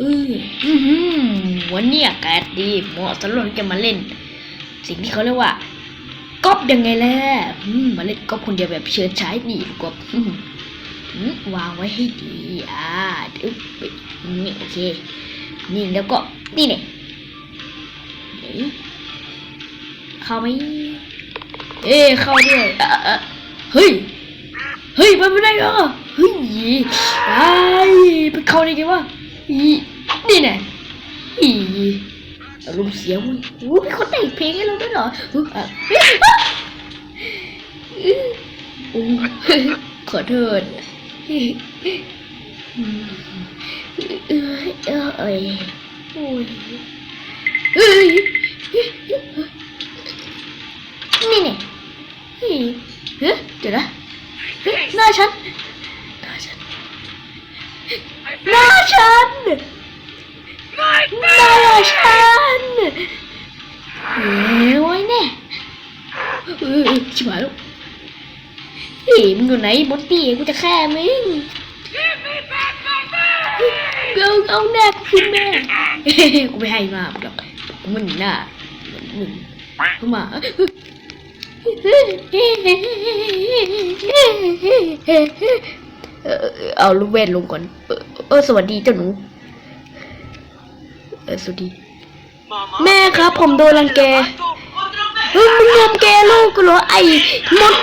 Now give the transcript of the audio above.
อออือหือวันนี้อากาศดีเหมาะสำหรับจะมาเล่น สิ่งที่เขาเรียกว่าก๊อปยังไงแล่ะมาเล่นก๊อปคนเดียวแบบเชิญใช้ดีดีกว่าอืมอืมวางไว้ให้ดีอ่าอึ๊บนี่โอเค นี่แล้วก็นี่เนี่ยเข้าไหมเอ้เข้าด้วยเฮ้ยเฮ้ยมันไม่ได้เหรอเฮ้ยไอ้ไปเข้าได้ไงวะอี นี่ไงอีอารมณ์เสียเว้ยโอ้มีคนแต่งเพลงให้เราด้วยเหรอเฮ้ยอะเฮ้ยอะโอ้ขอโทษเอ้ยเอ้ยเอ้ยโอ้ยเอ้ยนี่ไงเฮ้ยเฮ้ยเดี๋ยวนะหน้าฉันหน้าฉันหน้าฉัน หน้าฉันเฮ้ยโอ้ยแน่เออชิบหายแล้วเฮ้ยมึงอยู่ไหนบอสตี้กูจะแค่มึงเอาเอาแน่กูคืนแม่กูไม่ให้มาหรอกกูมันหน้ามึงเข้ามาเอาลูกเวทลงก่อน เออสวัสดีเจ้าหนู เออสวัสดี แม่ครับผมโดนรังแกเฮ้ยมึงรังแกลูกกูเหรอไอ้มด